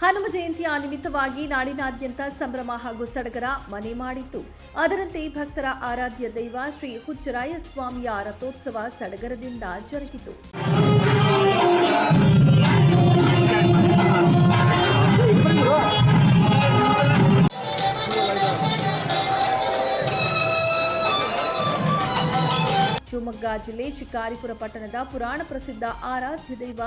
ಹನುಮ ಜಯಂತಿಯ ನಿಮಿತ್ತವಾಗಿ ನಾಡಿನಾದ್ಯಂತ ಸಂಭ್ರಮ ಹಾಗೂ ಸಡಗರ ಮನೆ ಮಾಡಿತ್ತು. ಅದರಂತೆ ಭಕ್ತರ ಆರಾಧ್ಯ ದೈವ ಶ್ರೀ ಹುಚ್ಚರಾಯ ಸ್ವಾಮಿಯ ರಥೋತ್ಸವ ಸಡಗರದಿಂದ ಜರುಗಿತು. ಶಿವಮೊಗ್ಗ ಜಿಲ್ಲೆ ಶಿಕಾರಿಪುರ ಪಟ್ಟಣದ ಪುರಾಣ ಪ್ರಸಿದ್ಧ ಆರಾಧ್ಯ ದೈವ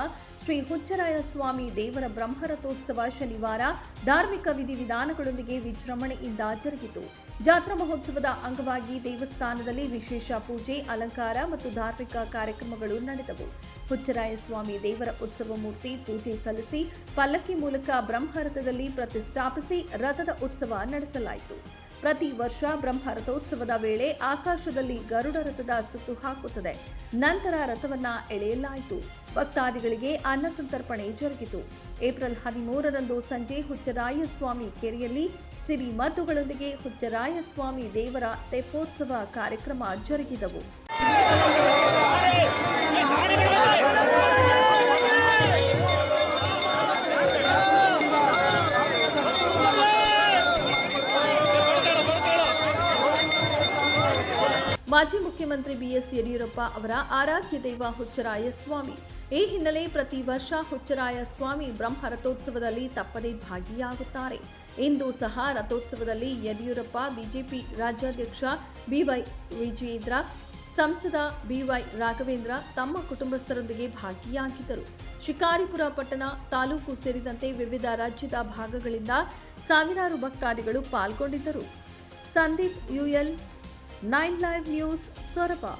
ಶ್ರೀ ಹುಚ್ಚರಾಯ ಸ್ವಾಮಿ ದೇವರ ಬ್ರಹ್ಮರಥೋತ್ಸವ ಶನಿವಾರ ಧಾರ್ಮಿಕ ವಿಧಿವಿಧಾನಗಳೊಂದಿಗೆ ವಿಜೃಂಭಣೆಯಿಂದ ಜರುಗಿತು. ಜಾತ್ರಾ ಮಹೋತ್ಸವದ ಅಂಗವಾಗಿ ದೇವಸ್ಥಾನದಲ್ಲಿ ವಿಶೇಷ ಪೂಜೆ, ಅಲಂಕಾರ ಮತ್ತು ಧಾರ್ಮಿಕ ಕಾರ್ಯಕ್ರಮಗಳು ನಡೆದವು. ಹುಚ್ಚರಾಯ ಸ್ವಾಮಿ ದೇವರ ಉತ್ಸವ ಮೂರ್ತಿ ಪೂಜೆ ಸಲ್ಲಿಸಿ, ಪಲ್ಲಕ್ಕಿ ಮೂಲಕ ಬ್ರಹ್ಮರಥದಲ್ಲಿ ಪ್ರತಿಷ್ಠಾಪಿಸಿ ರಥದ ಉತ್ಸವ ನಡೆಸಲಾಯಿತು. ಪ್ರತಿ ವರ್ಷ ಬ್ರಹ್ಮ ರಥೋತ್ಸವದ ವೇಳೆ ಆಕಾಶದಲ್ಲಿ ಗರುಡ ರಥದ ಸುತ್ತು ಹಾಕುತ್ತದೆ. ನಂತರ ರಥವನ್ನ ಎಳೆಯಲಾಯಿತು. ಭಕ್ತಾದಿಗಳಿಗೆ ಅನ್ನ ಸಂತರ್ಪಣೆ ಜರುಗಿತು. ಏಪ್ರಿಲ್ ಹದಿಮೂರರಂದು ಸಂಜೆ ಹುಚ್ಚರಾಯಸ್ವಾಮಿ ಕೆರೆಯಲ್ಲಿ ಸಿರಿ ಮದ್ದುಗಳೊಂದಿಗೆ ಹುಚ್ಚರಾಯಸ್ವಾಮಿ ದೇವರ ತೆಪ್ಪೋತ್ಸವ ಕಾರ್ಯಕ್ರಮ ಜರುಗಿದವು. ಮಾಜಿ ಮುಖ್ಯಮಂತ್ರಿ ಬಿಎಸ್ ಯಡಿಯೂರಪ್ಪ ಅವರ ಆರಾಧ್ಯ ದೈವ ಹುಚ್ಚರಾಯ ಸ್ವಾಮಿ. ಈ ಹಿನ್ನೆಲೆ ಪ್ರತಿ ವರ್ಷ ಹುಚ್ಚರಾಯ ಸ್ವಾಮಿ ಬ್ರಹ್ಮ ರಥೋತ್ಸವದಲ್ಲಿ ತಪ್ಪದೇ ಭಾಗಿಯಾಗುತ್ತಾರೆ. ಇಂದು ಸಹ ರಥೋತ್ಸವದಲ್ಲಿ ಯಡಿಯೂರಪ್ಪ, ಬಿಜೆಪಿ ರಾಜ್ಯಾಧ್ಯಕ್ಷ ಬಿವೈ ವಿಜಯೇಂದ್ರ, ಸಂಸದ ಬಿವೈ ರಾಘವೇಂದ್ರ ತಮ್ಮ ಕುಟುಂಬಸ್ಥರೊಂದಿಗೆ ಭಾಗಿಯಾಗಿದ್ದರು. ಶಿಕಾರಿಪುರ ಪಟ್ಟಣ ತಾಲೂಕು ಸೇರಿದಂತೆ ವಿವಿಧ ರಾಜ್ಯದ ಭಾಗಗಳಿಂದ ಸಾವಿರಾರು ಭಕ್ತಾದಿಗಳು ಪಾಲ್ಗೊಂಡಿದ್ದರು. Sandeep UL nine live news Soraba.